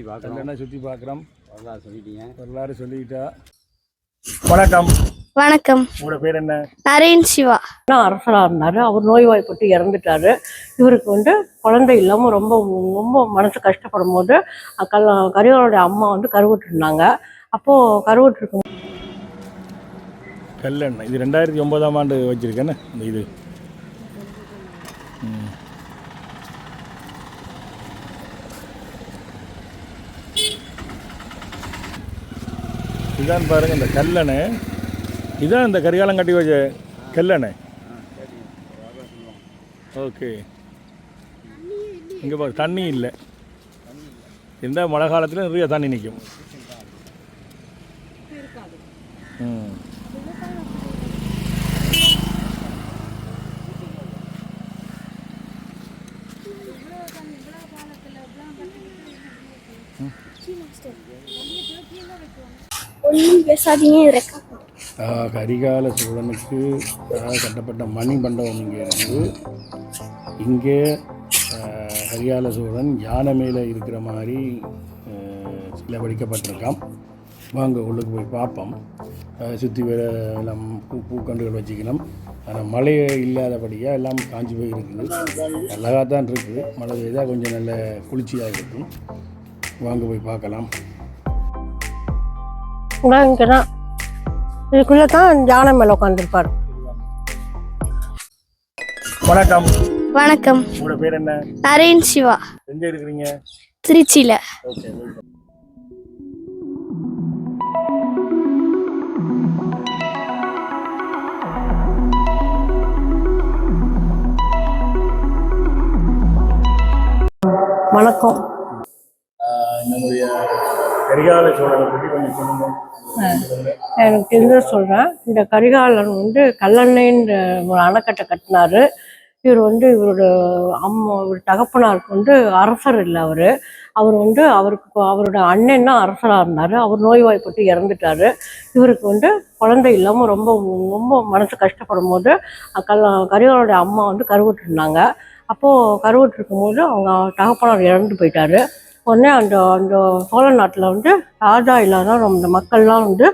சுற்றி பார்க்குறோம் கல்லணை சுற்றி பார்க்குறோம் வரலாறு சொல்லிட்டீங்க. வரலாறு சொல்லிக்கிட்டா வணக்கம். வணக்கம். உங்களோட பேர் என்ன? நரேன் சிவா. அரசராக இருந்தார் அவர் நோய்வாய்ப்பட்டு இறந்துட்டாரு. இவருக்கு வந்து குழந்தை இல்லாமல் ரொம்ப ரொம்ப மனசு கஷ்டப்படும் போது கல் கரிகாலனுடைய அம்மா வந்து கருவுற்றிருந்தாங்க. அப்போது கருவுற்றிருக்கும் கல்லணை. இது ரெண்டாயிரத்தி ஒன்பதாம் ஆண்டு வச்சிருக்கேன்னு இந்த இது இதான் பாருங்கள் இந்த கல்லணை. இதான் இந்த கரிகாலம் கட்டி வச்ச கல்லணை. ஓகே. இங்கே பாரு தண்ணி இல்லை. எந்த மழை காலத்தில் நிறைய தண்ணி நிற்கும் பேசாதீங்க ரெக்கார்ட் கரிகால சோழனுக்கு கட்டப்பட்ட மணி மண்டபம் இங்கே இருந்து இங்கே கரிகால சோழன் யானை மேலே இருக்கிற மாதிரி ஆ, வடிக்கப்பட்டிருக்கான் வாங்க உள்ளுக்கு போய் பார்ப்போம். சுற்றி வர எல்லாம் பூ பூக்கண்டுகள் வச்சுக்கணும். ஆனால் மழை இல்லாதபடியாக எல்லாம் காஞ்சி போய் இருக்குது அழகாக தான் இருக்குது மழை பெய்தால் கொஞ்சம் நல்ல குளிர்ச்சியாக இருக்கும். வாங்க போய் பார்க்கலாம். இங்கே தான் இதுக்குள்ளே தான் யானை மேலே உட்காந்துருப்பார் வணக்கம். வணக்கம். உங்களோட பேர் என்ன? நரேன் சிவா. எங்கே இருக்கிறீங்க? திருச்சியில். ஓகே வணக்கம். நம்முடைய கரிகால சோழனை பற்றி கொஞ்சம் சொல்லுங்க. எனக்கு தெரிஞ்ச சொல்கிறேன் இந்த கரிகாலன் வந்து கல்லணைன்ற ஒரு அணைக்கட்டை கட்டினாரு. இவர் வந்து இவரோட அம்மா இவர் தகப்பனாருக்கு வந்து அரசர் இல்லை அவர். அவர் வந்து அவருக்கு அவரோட அண்ணன் தான் அரசராக இருந்தார். அவர் நோய்வாய்ப்பட்டு இறந்துட்டாரு. இவருக்கு வந்து குழந்தை இல்லாமல் ரொம்ப ரொம்ப மனசு கஷ்டப்படும் போது கல் கரிகாலோட அம்மா வந்து கருவுற்றிருந்தாங்க. அப்போது கருவுற்றிருக்கும் போது அவங்க தகப்பனார் இறந்து போயிட்டாரு. உடனே அந்த அந்த சோழ நாட்டில் வந்து ராஜா இல்லாதான் ரொம்ப மக்கள்லாம் வந்து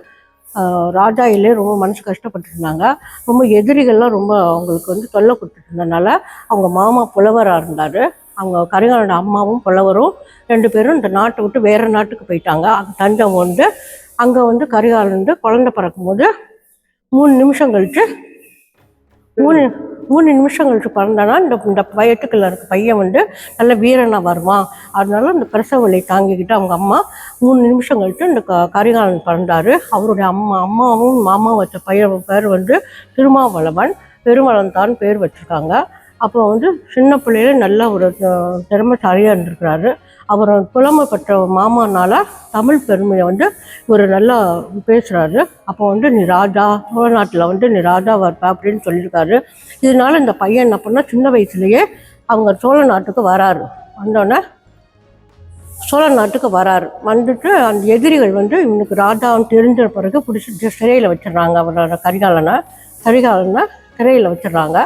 ராஜா இல்லையே ரொம்ப மனசு கஷ்டப்பட்டுருந்தாங்க ரொம்ப எதிரிகள்லாம் ரொம்ப அவங்களுக்கு வந்து தொல்லை கொடுத்துருந்ததுனால அவங்க மாமா புலவராக இருந்தார். அவங்க கரிகாலோட அம்மாவும் புலவரும் ரெண்டு பேரும் இந்த நாட்டை விட்டு வேறு நாட்டுக்கு போயிட்டாங்க. அங்கே தஞ்சம் வந்து அங்கே வந்து கரிகாலன் வந்து குழந்தை பிறக்கும்போது மூணு நிமிஷம் கழித்து மூணு மூணு நிமிஷம் கழிச்சு பிறந்தானா இந்த இந்த வயட்டுக்குள்ள இருக்க பையன் வந்து நல்ல வீரனாக வருவான். அதனால இந்த பிரசவ வலை தாங்கிக்கிட்டு அவங்க அம்மா மூணு நிமிஷம் கழித்து இந்த க கரிகாலன் பிறந்தார். அவருடைய அம்மா அம்மாவும் மாமா வச்ச பையன் பேர் வந்து திருமாவளவன். பெருமளன் தான் பேர் வச்சுருக்காங்க. அப்போ வந்து சின்ன பிள்ளையில நல்ல ஒரு திறமைசாலியாக இருந்திருக்கிறாரு. அவர் புலமை பெற்ற மாமானால தமிழ் பெருமையை வந்து ஒரு நல்லா பேசுகிறாரு அப்போ வந்து நீ ராஜா சோழ நாட்டில் வந்து நீ ராஜா இருப்ப அப்படின்னு சொல்லியிருக்காரு. இதனால இந்த பையன் என்ன பண்ணா சின்ன வயசுலயே அவங்க சோழ நாட்டுக்கு வராரு. வந்தோடனே சோழ நாட்டுக்கு வராரு. வந்துட்டு அந்த எதிரிகள் வந்து இவனுக்கு ராஜான்னு தெரிஞ்ச பிறகு பிடிச்சி சிறையில் வச்சிடுறாங்க. அவரோட கரிகாலனை கரிகாலனை சிறையில் வச்சிடுறாங்க.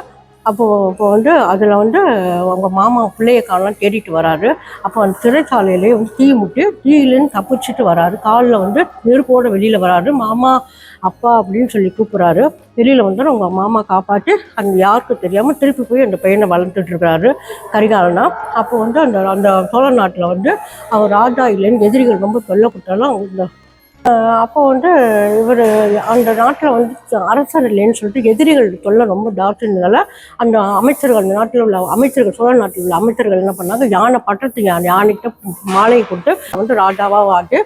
அப்போது இப்போ வந்து அதில் வந்து அவங்க மாமா பிள்ளைய காலெலாம் தேடிட்டு வராரு. அப்போ அந்த சிறைச்சாலையிலே வந்து தீ முட்டி தீயிலேருந்து தப்பிச்சுட்டு வராரு. காலில் வந்து நெருப்போட வெளியில் வராரு. மாமா அப்பா அப்படின்னு சொல்லி கூப்பிட்றாரு. வெளியில் வந்து அவங்க மாமா காப்பாற்றி அந்த யாருக்கும் தெரியாமல் திருப்பி போய் அந்த பையனை வளர்த்துட்டு இருக்கிறாரு கரிகாலனா. அப்போ வந்து அந்த அந்த சோழ நாட்டில் வந்து அவர் ராஜா இல்லைன்னு எதிரிகள் ரொம்ப கொல்லப்பட்டாலும் கொடுத்தாலும் இந்த அப்போ வந்து இவர் அந்த நாட்டில் வந்து அரசர் இல்லைன்னு சொல்லிட்டு எதிரிகள் தொல்லை ரொம்ப டாக்டர்னால அந்த அமைச்சர்கள் அந்த நாட்டில் உள்ள அமைச்சர்கள் சோழ நாட்டில் உள்ள அமைச்சர்கள் என்ன பண்ணாங்க? யானை பட்டத்து யானை யானைக்கிட்ட மாலையை கொடுத்து வந்து ராஜாவாக ஆட்டு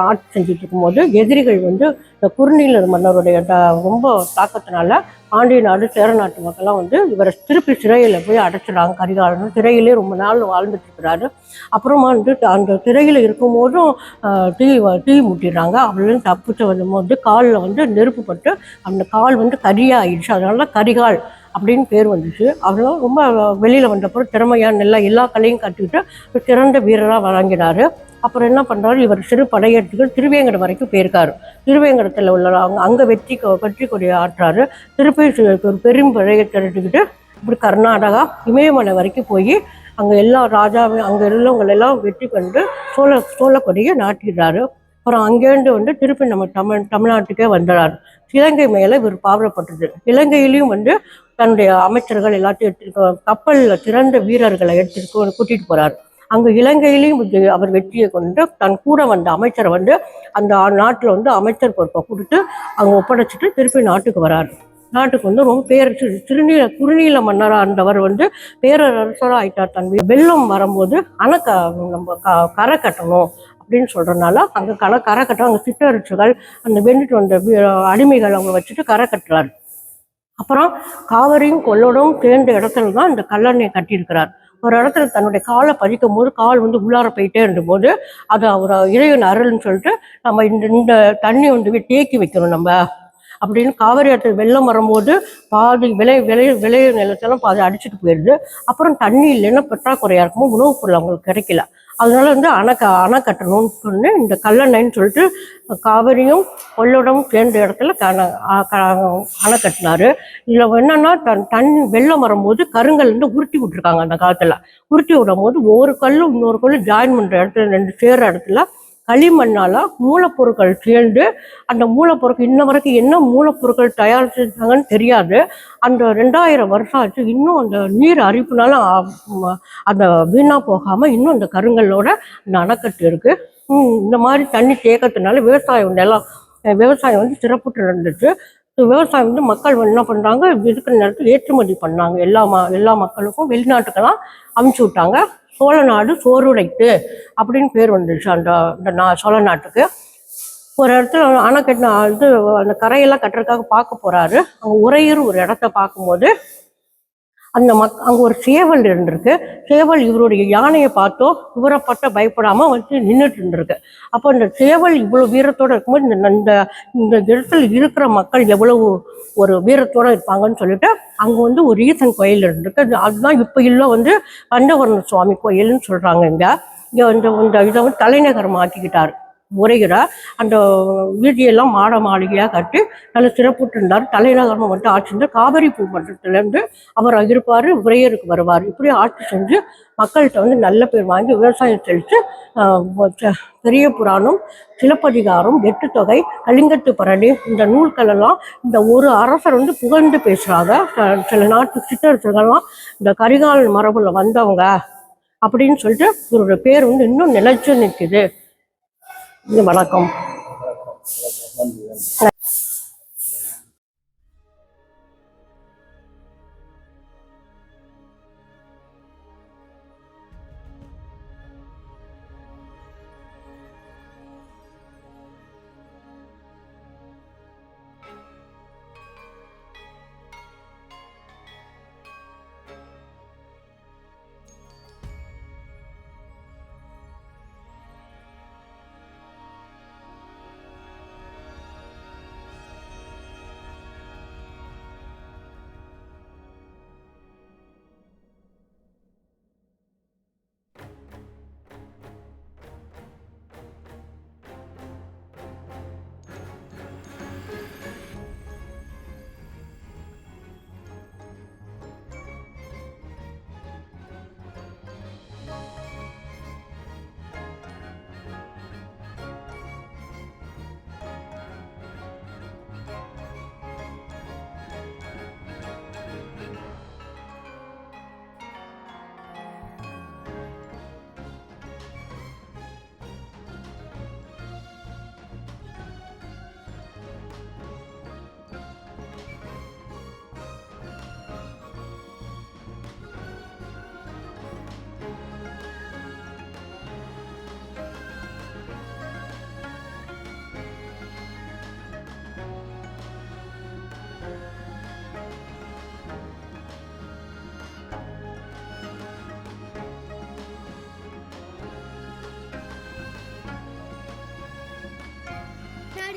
ஆட்சி செஞ்சுட்டு இருக்கும்போது எதிரிகள் வந்து இந்த குறுநீலர் மன்னருடைய த- ரொம்ப தாக்கத்தினால பாண்டிய நாடு சேர நாட்டு மக்கள்லாம் வந்து இவரை திருப்பி சிறையில் போய் அடைச்சிடுறாங்க. கரிகாலன் சிறையிலே ரொம்ப நாள் வாழ்ந்துட்டு இருக்கிறாரு அப்புறமா வந்து அந்த சிறையில் இருக்கும்போதும் ஆஹ், தீ தீ முட்டிடுறாங்க. அவளும் தப்பிச்சு வரும்போது காலில் வந்து நெருப்பு பட்டு அந்த கால் வந்து கரியாயிடுச்சு. அதனால கரிகால் அப்படின்னு பேர் வந்துச்சு. அவரும் ரொம்ப வெளியில் வந்தப்பறம் திறமையான நல்லா எல்லா கலையும் கற்றுக்கிட்டு ஒரு சிறந்த வீரராக வழங்கினார். அப்புறம் என்ன பண்ணுறாரு இவர் சிறு படையெடுத்துகள் திருவேங்கடம் வரைக்கும் போயிருக்காரு. திருவேங்கடத்தில் உள்ள அங்கே அங்கே வெற்றி கொ- வெற்றி கொடி ஆற்றாரு. திருப்பி ஒரு பெரும் படையை திரட்டிக்கிட்டு இப்படி கர்நாடகா இமயமலை வரைக்கும் போய் அங்கே எல்லா ராஜாவையும் அங்கே உள்ளவங்களெல்லாம் வெற்றி கண்டு சோழ சோழ கொடியை நாட்டிடுறாரு. அப்புறம் அங்கேருந்து வந்து திருப்பி நம்ம தமிழ் தமிழ்நாட்டுக்கே வந்துடுறாரு இலங்கை மேலே இவர் பாவப்பட்டது இலங்கையிலையும் வந்து தன்னுடைய அமைச்சர்கள் எல்லாத்தையும் எடுத்துட்டு கப்பலில் திறந்த வீரர்களை எடுத்துட்டு கூட்டிட்டு போகிறார் அங்கே இலங்கையிலையும் அவர் வெற்றியை கொண்டு தன் கூட வந்த அமைச்சரை வந்து அந்த நாட்டில் வந்து அமைச்சர் பொறுப்பை கொடுத்து அவங்க ஒப்படைச்சிட்டு திருப்பி நாட்டுக்கு வராரு. நாட்டுக்கு வந்து ரொம்ப பேர் திருநீல குறுநீல மன்னராக இருந்தவர் வந்து பேரரசராக ஆயிட்டார் தன் வெள்ளம் வரும்போது அணை க நம்ம க கரை கட்டணும் அப்படின்னு சொல்றதுனால அங்கே கரை கரை கட்ட அங்கே சித்தரிச்சுகள் அந்த வெண்டுட்டு வந்த அடிமைகள் அவங்க வச்சுட்டு கரை கட்டுறாரு. அப்புறம் காவிரியும் கொள்ளடும் சேர்ந்த இடத்துல தான் இந்த கல்லணையை கட்டியிருக்கிறார். ஒரு இடத்துல தன்னுடைய காலை பதிக்கும் போது கால் வந்து உள்ளார போயிட்டே இருந்தபோது அது அவர் இறைவன் அருள்னு சொல்லிட்டு நம்ம இந்த இந்த தண்ணி வந்து தேக்கி வைக்கணும் நம்ம அப்படின்னு காவிரி இடத்துல வெள்ளம் வரும்போது பாதி விளை விளை விளைய நிலத்தெல்லாம் பாதி அடிச்சுட்டு போயிடுது அப்புறம் தண்ணி இல்லைன்னா பற்றாக்குறையாக இருக்குமோ உணவுப் பொருள் அவங்களுக்கு கிடைக்கல. அதனால வந்து அணை க அணை கட்டணும்னு சொன்னு இந்த கல்லணைன்னு சொல்லிட்டு காவிரியும் கொள்ளடமும் சேர்ந்த இடத்துல கண க- அணை கட்டினாரு. இதில் என்னன்னா தன் தண்ணி வெள்ளம் வரும்போது கருங்கல் வந்து உருட்டி விட்டுருக்காங்க அந்த காலத்துல. உருட்டி விடும் போது ஒரு கல்லு இன்னொரு கல்லு ஜாயின் பண்ற இடத்துல ரெண்டு சேர இடத்துல களிமண்ணால மூலப்பொருட்கள் சேர்ந்து அந்த மூலப்பொருட்கள் இன்ன வரைக்கும் என்ன மூலப்பொருட்கள் தயாரிச்சிருக்காங்கன்னு தெரியாது. அந்த ரெண்டாயிரம் வருஷம் ஆச்சு. இன்னும் அந்த நீர் அரிப்புனால அந்த வீணா போகாம இன்னும் அந்த கருங்கல்லோட அந்த அணைக்கட்டு இருக்கு இந்த மாதிரி தண்ணி தேக்கத்தினால விவசாயம் நிலம் விவசாயம் வந்து சிறப்புற்று இருந்துச்சு விவசாயம் வந்து மக்கள் வந்து என்ன பண்றாங்க இருக்கிற நேரத்தில் ஏற்றுமதி பண்ணாங்க. எல்லா ம எல்லா மக்களுக்கும் வெளிநாட்டுக்கெல்லாம் அமுச்சு விட்டாங்க. சோழ நாடு சோறுடைத்து அப்படின்னு பேர் வந்துடுச்சு அந்த அந்த நா- சோழ நாட்டுக்கு. ஒரு இடத்துல அணை கட்டின இது அந்த கரையெல்லாம் கட்டுறதுக்காக பார்க்க போறாரு. அங்கே உறையூர் ஒரு இடத்த பார்க்கும்போது அந்த மக் அங்கே ஒரு சேவல் இருந்திருக்கு. சேவல் இவருடைய யானையை பார்த்தோ இவரை பார்த்தோ வந்து நின்றுட்டு இருந்திருக்கு. அப்போ இந்த சேவல் இவ்வளோ வீரத்தோடு இருக்கும்போது இந்த இந்த இந்த இடத்துல இருக்கிற மக்கள் எவ்வளவு ஒரு வீரத்தோட இருப்பாங்கன்னு சொல்லிட்டு அங்கே வந்து ஒரு ஈசன் கோயில் இருந்திருக்கு. அதுதான் இப்போ இல்லை வந்து கண்டவர்ண சுவாமி கோயில்னு சொல்கிறாங்க இங்கே. இங்கே இந்த இந்த இதை வந்து தலைநகரம் மாற்றிக்கிட்டாரு உரைகிறார் அந்த வீதியெல்லாம் மாட மாளிகையாக கட்டி நல்ல சிறப்புட்டு இருந்தார் தலைநகரமாக மட்டும் ஆட்சி செஞ்சு காவிரி பூ மன்றத்திலேருந்து அவர் இருப்பார் உரையருக்கு வருவார். இப்படி ஆட்சி செஞ்சு மக்கள்கிட்ட வந்து நல்ல பேர் வாங்கி விவசாயம் செழித்து பெரிய புராணம் சிலப்பதிகாரம் எட்டு தொகை கலிங்கத்து பரணி இந்த நூல்களெல்லாம் இந்த ஒரு அரசர் வந்து புகழ்ந்து பேசுகிறாங்க சில நாட்டு சிற்றரசர்கள்லாம் இந்த கரிகாலன் மரபுல வந்தவங்க அப்படின்னு சொல்லிட்டு இவரோட பேர் வந்து இன்னும் நிலைச்சு நிற்குது. வணக்கம்.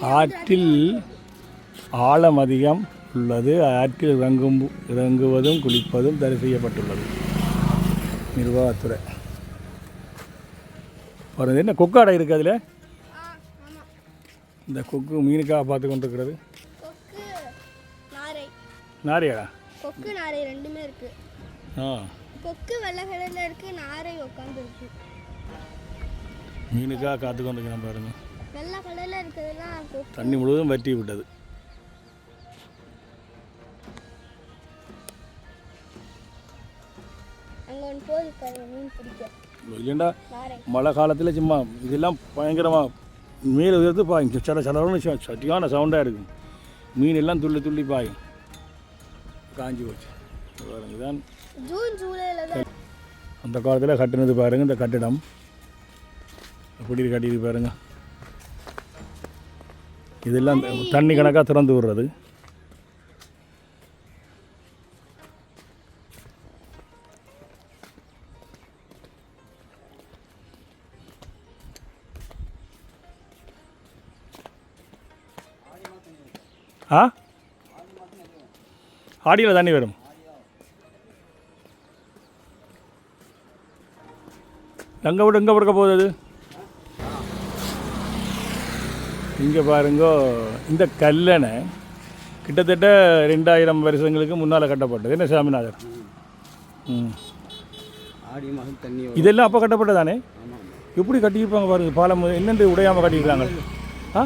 ஆற்றில் ஆழம் அதிகம் உள்ளது. ஆற்றில் இறங்கும் இறங்குவதும் குளிப்பதும் தடை செய்யப்பட்டுள்ளது. நிர்வாகத்துறை. ஒரு என்ன கொக்காடை இருக்குது அதில்? இந்த கொக்கு மீனுக்காக பார்த்து கொண்டிருக்கிறது. கொக்கு நாரை நாரியாடா கொக்கு நாரை ரெண்டுமே இருக்கு. ஆ. கொக்கு வெள்ளை கலரில் இருக்கு நாரை உட்காந்துருக்கு மீனுக்காக காத்து கொண்டிருக்கிறேன் பாருங்க. வெள்ளை கலரில் இருக்கிறதுலாம் கொக்கு தண்ணி முழுவதும் வற்றி விட்டது. மீன் நாரை மழை காலத்தில் சும்மா இதெல்லாம் பயங்கரமாக மேலே உயர்த்து பாயும் சட சடன்னு சட்டியான சவுண்டாக இருக்கும் மீன் எல்லாம் துள்ளி துள்ளி பாயும். காஞ்சி போச்சு. இது பாருங்க இதான் ஜூன் ஜூலையில் தான். அந்த காலத்தில் கட்டினது பாருங்க இந்த கட்டிடம். எப்படி கட்டியது பாருங்க. இதெல்லாம் தண்ணி கணக்காக திறந்து விடுறது. ஆ? ஆடியில் தண்ணி வரும். எங்கே விட எங்கே விடுக்க போகுது அது? இங்கே பாருங்கோ இந்த கல்லணை கிட்டத்தட்ட ரெண்டாயிரம் வருஷங்களுக்கு முன்னால் கட்டப்பட்டது. என்ன சாமிநாதர்? ம். இதெல்லாம் அப்போ கட்டப்பட்டதானே? எப்படி கட்டியிருப்பாங்க பாருங்க பாலம் என்னென்று உடையாமல் கட்டியிருக்காங்க ஆ?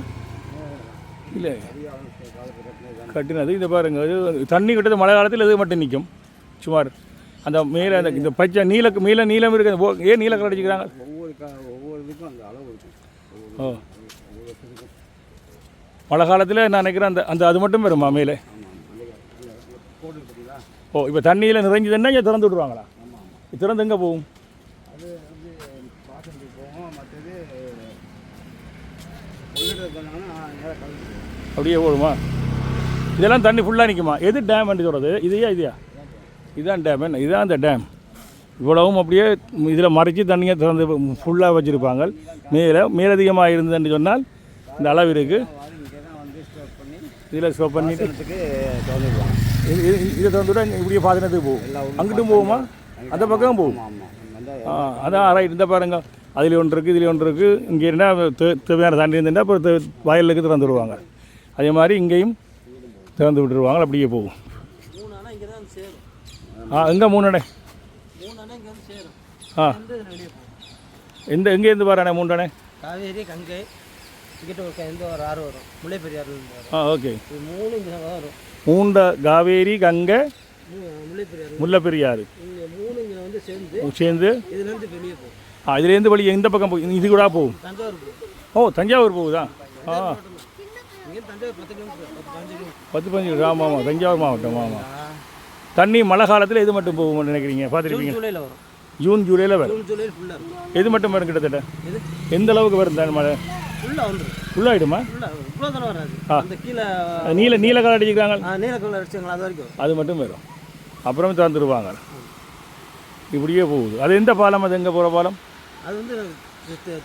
இல்லை. கட்டினது இதை பாருங்க இது தண்ணி கிட்டத்தட்ட மழை காலத்தில் இது மட்டும் நிற்கும் சுமார் அந்த மேலே அந்த இந்த பச்சை நீல மேலே நீளம் இருக்குது ஏன் நீல கலர் அடிச்சுக்கிறாங்க? ஒவ்வொரு ஒவ்வொரு இதுக்கும் அந்த அளவு இருக்கும். ஓ. மழை காலத்தில் நான் நினைக்கிறேன் அந்த அந்த அது மட்டும் வருமா மேலே? ஓ இப்போ தண்ணியில் நிறைஞ்சதுன்னா இங்கே திறந்து விடுவாங்களா? திறந்து எங்கே போகும்? அப்படியே போடுமா இதெல்லாம் தண்ணி ஃபுல்லாக நிற்குமா எது டேம் என்று சொல்கிறது இதையா இதையா? இதுதான் டேம் என்ன? இதுதான் அந்த டேம் இவ்வளவும் அப்படியே இதில் மறைச்சி தண்ணியை திறந்து ஃபுல்லாக வச்சுருப்பாங்க. மேலே மேலதிகமாக இருந்ததுன்னு சொன்னால் இந்த அளவு இருக்குது அது இங்கே தான் வந்து ஸ்டோர் பண்ணி இதில் ஸ்டோப் பண்ணிட்டு இது- இது- திறந்து இப்படியே பாசனத்துக்கு போகும். அங்கிட்டும் போகுமா? அந்த பக்கம் போகும். ஆ அதான் ரைட் இந்த பாருங்க. அதில் ஒன்று இருக்குது இதில் ஒன்று இருக்குது இங்கே இருந்தால் தேவையான தண்ணி இருந்துட்டா அப்புறம் வயலுக்கு திறந்து விடுவாங்க அதே மாதிரி இங்கேயும் திறந்து விட்டுருவாங்க அப்படியே போகும். மூணு அணை இங்கே தான் சேரும். ஆ எங்கே மூணடை மூணு ஆ. எந்த எங்கேருந்து பாருண்ணே மூன்றணை காவேரி கங்கை. இங்கிட்ட ஒரு எந்த ஒரு ஆறு வரும்? முல்லை பெரியாறு வரும். ஆ ஓகே. இது மூணு இங்கே தான் வரும். மூண்ட காவேரி கங்கை முல்லை பெரியாறு. முல்லைப்பெரியாறு. இங்கே மூணு இங்கே வந்து சேர்ந்து சேர்ந்து? இதுலேருந்து வெளியே போகும். ஆ இதுலேருந்து வழி எந்த பக்கம் போகும்? இது கூட போகும்? தஞ்சாவூர் போகும். ஓ தஞ்சாவூர் போகுதா? ஆ. பத்து பதினஞ்சு ஆமாம் ஆமாம் தஞ்சாவூர் மாவட்டம் ஆமாம் தண்ணி மழை காலத்தில் எது மட்டும் போகும்னு நினைக்கிறீங்க? பார்த்துருப்பீங்க. ஜூலையில் வரும். ஜூன் ஜூலையில் வரும். ஜூலையில் ஃபுல்லாக எது மட்டும் வரும் கிட்டத்தட்ட? இது எந்த அளவுக்கு வரும் தண்ணி மழை? ஃபுல்லாக வந்துடும் ஃபுல்லாகிடுமா ஃபுல்லாக இவ்வளோ தூரம் வராது. ஆ. அந்த கீழே நீல நீல கலர் அடிச்சுக்கிறாங்க. ஆ, நீலக்கல்ல அடிச்சாங்களா அது வரைக்கும். அது மட்டும் வரும். அப்புறம் திறந்துருவாங்க. இப்படியே போகுது. அது எந்த பாலம்? அது எங்கே போகிற பாலம்? அது வந்து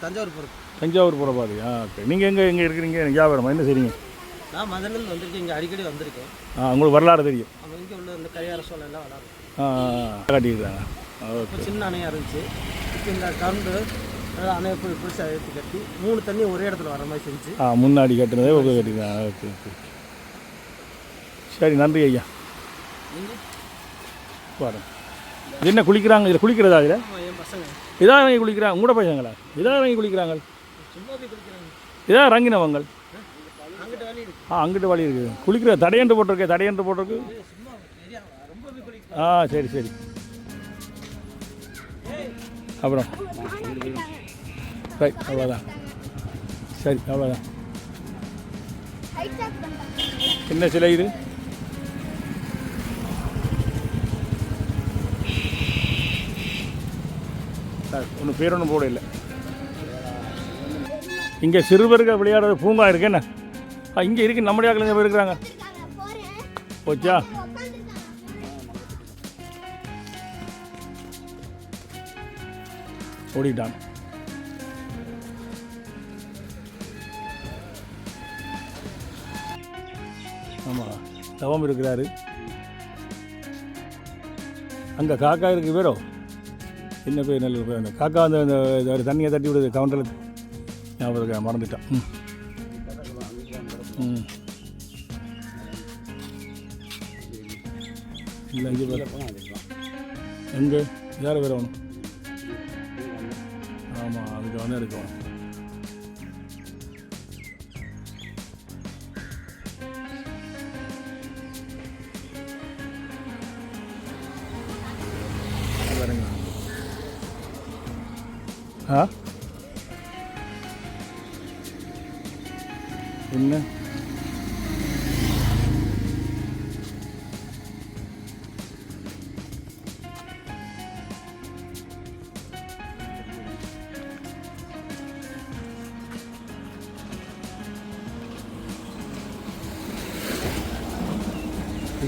தஞ்சாவூர் போகிறது தஞ்சாவூர் போகிற பாதை ஆ ஓகே. நீங்கள் எங்கே எங்கே இருக்கிறீங்க? எனக்கு ஞாபகம் என்ன செய்றீங்க? நான் மதுரிலேருந்து வந்திருக்கேன். இங்கே அடிக்கடி வந்திருக்கேன். ஆ உங்களுக்கு வரலாறு தெரியும். இங்கே உள்ள இந்த கரியார சோழ எல்லாம் விளாடுறோம் ஆ காட்டியிருக்காங்க சின்ன அணையாக இருந்துச்சு. இப்போ இந்த கரண்டு அணையை போய் பெருசாக எடுத்து கட்டி மூணு தண்ணி ஒரே இடத்துல வர மாதிரி செஞ்சு. ஆ முன்னாடி கட்டினதே ஓகே கட்டிருக்காங்க ஓகே ஓகே சரி நன்றி ஐயா. பாருங்க. என்ன குளிக்கிறாங்க? இதில் குளிக்கிறதா இதில்? இதாக இறங்கி குளிக்கிறாங்க. உங்களோட பையங்களா இதாக இறங்கி குளிக்கிறாங்க. இதாக இறங்கினவங்க ஆ அங்கிட்டு வழி இருக்குது குளிக்கிற தடையன்று போட்டிருக்கே தடையன்று போட்டிருக்கு. ஆ சரி சரி. அப்புறம். ரைட் அவ்வளோதான் சரி அவ்வளோதான் என்ன சிலை இது? சார் ஒன்றும் பேர் ஒன்றும் போட இல்லை இங்கே சிறுவர்கள் விளையாடுற பூங்கா இருக்கு என்ன? இங்கே இருக்கு நம்முடைய ஆட்கள் எங்கே இருக்கிறாங்க போச்சா? ஓடிட்டான். ஆமாம் தவம் இருக்கிறாரு. அங்கே காக்கா இருக்கு பேரோ? என்ன பேர் நல்ல பேர் அந்த காக்கா அந்த தண்ணியை தட்டி விடுது கவுண்டரில் ஞாபகம் மறந்துட்டான். ம். ம். இல்லை இங்கே எங்கே? யார் வேறு ஒன்று ஆமாம் அதுக்கு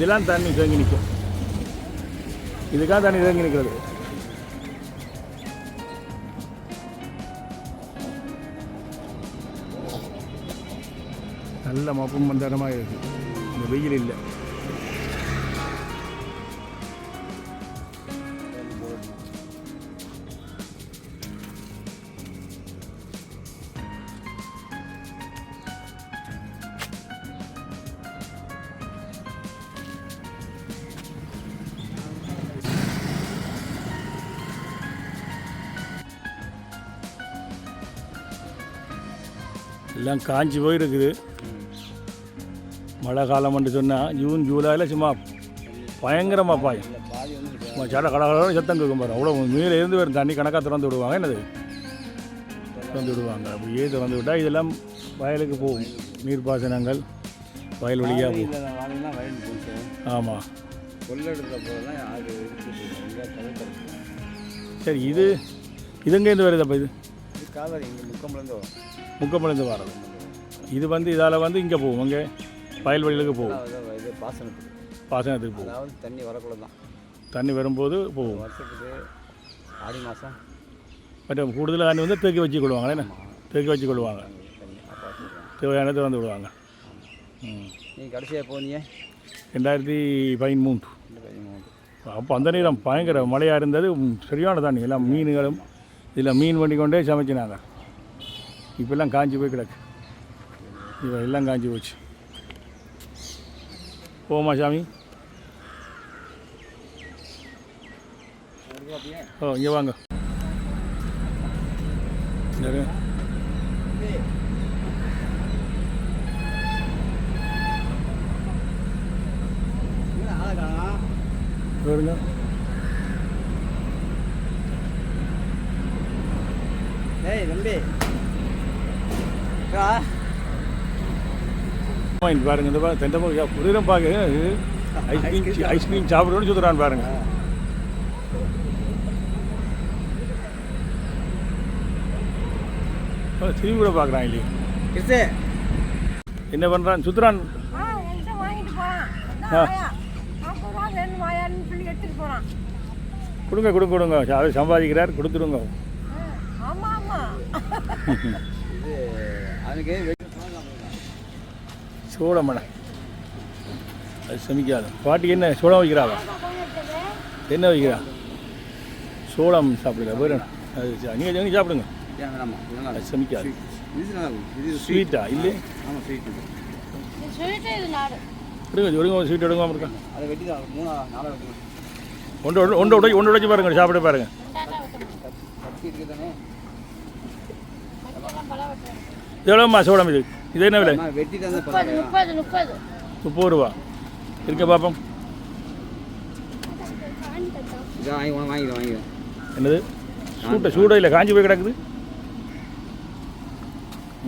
இதெல்லாம் தண்ணி தேங்கி நிற்கும் இதுக்காக தண்ணி தேங்கி நிற்கிறது நல்ல மப்பும் மந்தாரமாக இருக்குது இந்த வெயில் இல்லை. எல்லாம் காஞ்சி போயிருக்குது. மழை காலம்னு சொன்னால் ஜூன் ஜூலையில் சும்மா பயங்கரமாக பாயும். சட கடகட சத்தம் கேட்கும் பாரு. அவ்வளோ மேலே இருந்து வரும் தண்ணி கணக்காக திறந்து விடுவாங்க. என்னது? திறந்து விடுவாங்க. அப்படியே திறந்து விட்டால் இதெல்லாம் வயலுக்கு போகும். நீர்ப்பாசனங்கள் வயல் வழியாக போகும். ஆமாம் சரி. இது இது எங்கேருந்து வருது அப்போ இது? முக்கம்பலேருந்து வர்றது. இது வந்து இதால் வந்து இங்கே போகும் அங்கே வயல்வெளிகளுக்கு போகும் இது பாசனத்துக்கு. பாசனத்துக்கு போகும் அதாவது தண்ணி வரக்குள்ள தான் தண்ணி வரும்போது போகும் வருஷத்துக்கு ஆடி மாதம் மற்ற கூடுதலாக தண்ணி வந்து தேக்கி வச்சு கொள்வாங்க. என்ன? தேக்கி வச்சு கொள்வாங்க. தேவையானதை வந்து விடுவாங்க. ம். நீங்கள் கடைசியாக போனீங்க ரெண்டாயிரத்தி பதிமூன்று. அப்போ அந்த நேரம் பயங்கர மழையாக இருந்தது. சரியான தண்ணி. எல்லாம் மீன்களும் இதில் மீன் வண்டி கொண்டே சமைச்சினாங்க. இப்போல்லாம் காஞ்சி போய் கிடக்கு. இப்போ எல்லாம் காஞ்சி போச்சு. போமா சாமி. ஓ இங்கே வாங்க. யாரு? வருங்க ஏய் தம்பி. பாயிண்ட் பாருங்க. இந்த பாருங்க தெண்டை போய் குதிரம் பார்க்க ஐஸ்கிரீம் ஐஸ்கிரீம் சாப்பிடணும்னு சுற்றுறான்னு பாருங்க. திரும்பி கூட பார்க்குறான் இல்லையே. என்ன பண்ணுறான் சுற்றுறான் கொடுங்க கொடுங்க கொடுங்க. அவர் சம்பாதிக்கிறார் கொடுத்துருங்க சோளமடை அது சமைக்காது பாட்டி என்ன சோளம் வைக்கிறாவா என்ன வைக்கிறா சோளம் சாப்பிடுங்க வேறு என்ன? அது நீங்கள் நீங்கள் சாப்பிடுங்க அது. சமைக்காது ஸ்வீட்டா இல்லை ஆமாம் ஸ்வீட் எடுங்க எடுங்க ஒரு ஸ்வீட் எடுங்க இருக்கா அதை வெட்டி மூணா நாளாக ஒன்று ஒன்று உடச்சி ஒன்று உடச்சி பாருங்க சாப்பிட்டு பாருங்க எவ்வளோம்மா சோளம் இது இது என்ன விலை? முப்பது ரூபா. இருக்க பாப்போம். என்னது? சூட்டை சூட இல்லை காஞ்சி போய் கிடக்குது?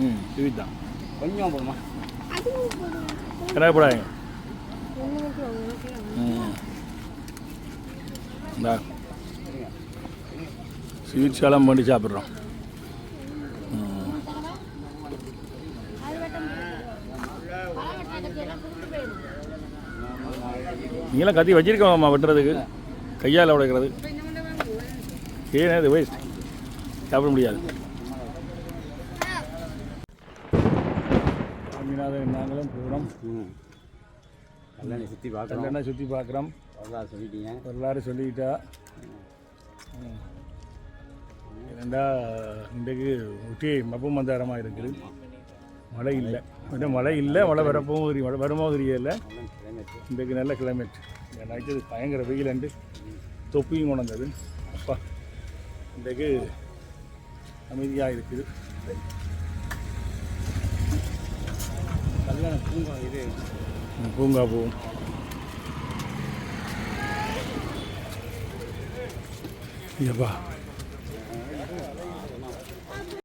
ம். ஸ்வீட் தான் கொஞ்சம் போடுமா? ஸ்வீட் சாலம் பண்ணி சாப்பிட்றோம் ம் அது வெட்ட முடியாது பழம் வெட்டுறதுக்கு எல்லாம் கொடுத்து போயிடும் நீங்களாம் கத்தி வச்சிருக்கோம்மா வெட்டுறதுக்கு. கையால் உடைக்கிறது. ஏன் அது வேஸ்ட் சாப்பிட முடியாது. சாமிநாதன் நாங்களும் போகிறோம் ம். கல்யாணி சுற்றி பார்க்கலாம் கல்லணை சுற்றி பார்க்குறோம். வரலாறு சொல்லிட்டீங்க. வரலாறு சொல்லிக்கிட்டா. ஏனண்டா இன்றைக்கு ஒட்டி மப்பு மந்தாரமாக இருக்குது. மழை இல்லை. மழை. இல்லை. மழை வரப்பவும் மழை வருமோ தெரியல. ಕ್ಲೈಮೇಟ್ நல்ல கிளைமேட் ಕ್ಲೈಮೇಟ್ பயங்கர வெயில் வெயிலண்டு தொப்பியும் உணர்ந்தது அப்பா இன்றைக்கு அமைதியாக இருக்குது. கல்யாண பூங்கா இது. பூங்கா போகும் எப்பா